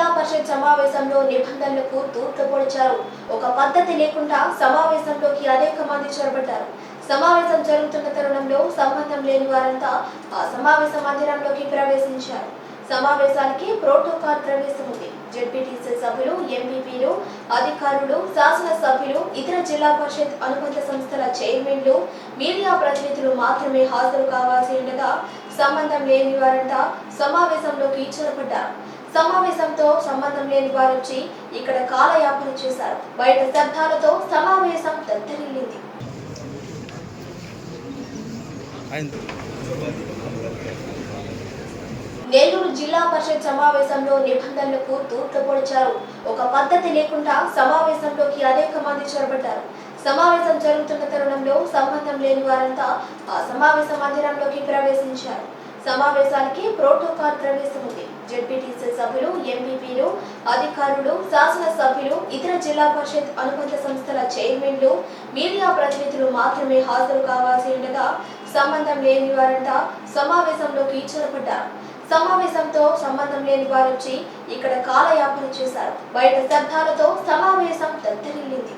జిల్లా పరిషత్ సమావేశంలో నిబంధనలకు తూట్లు పొడిచారు. ఒక పద్ధతి లేకుండా సమావేశంలోకి అనేక మంది చొరబడ్డారు. సమావేశం జరుగుతున్న తరుణంలో సంబంధం లేని వారంతా ఆ సమావేశ మందిరంలోకి ప్రవేశించారు. సమావేశానికి ప్రోటోకాల్ ప్రవేశం ఉంది. జెడ్పీటీసీ సభ్యులు ఎంపీపీలు అధికారులు శాసనసభ్యులు ఇతర జిల్లా పరిషత్ అనుబంధ సంస్థల చైర్మన్లు మీడియా ప్రతినిధులు మాత్రమే హాజరు కావాల్సి ఉండగా సంబంధం లేని వారంతా సమావేశంలోకి చొరబడ్డారు సమావేశంతో సంబంధం లేని వారు వచ్చి ఇక్కడ కాలయాపన చేశారు. బయట శబ్దాలతో సమావేశం దద్దరిల్లింది. నెల్లూరు జిల్లా పరిషత్ సమావేశంలో నిబంధనలకు తూర్పు పొడిచారు ఒక పద్ధతి లేకుండా సమావేశంలోకి అనేక మంది చొరబడ్డారు. సమావేశం జరుగుతున్న తరుణంలో సంబంధం లేని వారంతా ఆ సమావేశ మందిరంలోకి ప్రవేశించారు. సమావేశానికి ప్రోటోకాల్ ప్రవేశం ఉంది. జెడ్పీటీసీ సభ్యులు ఎంపీపీలు అధికారులు శాసన సభ్యులు ఇతర జిల్లా పరిషత్ అనుబంధ సంస్థల చైర్మన్లు మీడియా ప్రతినిధులు మాత్రమే హాజరు కావాల్సి ఉండగా సంబంధం లేని వారంతా సమావేశంలోకి చొరబడ్డారు. సమావేశంతో సంబంధం లేని వారు వచ్చి ఇక్కడ కాలయాపన చేశారు. బయట శబ్దాలతో సమావేశం దద్దరిల్లింది.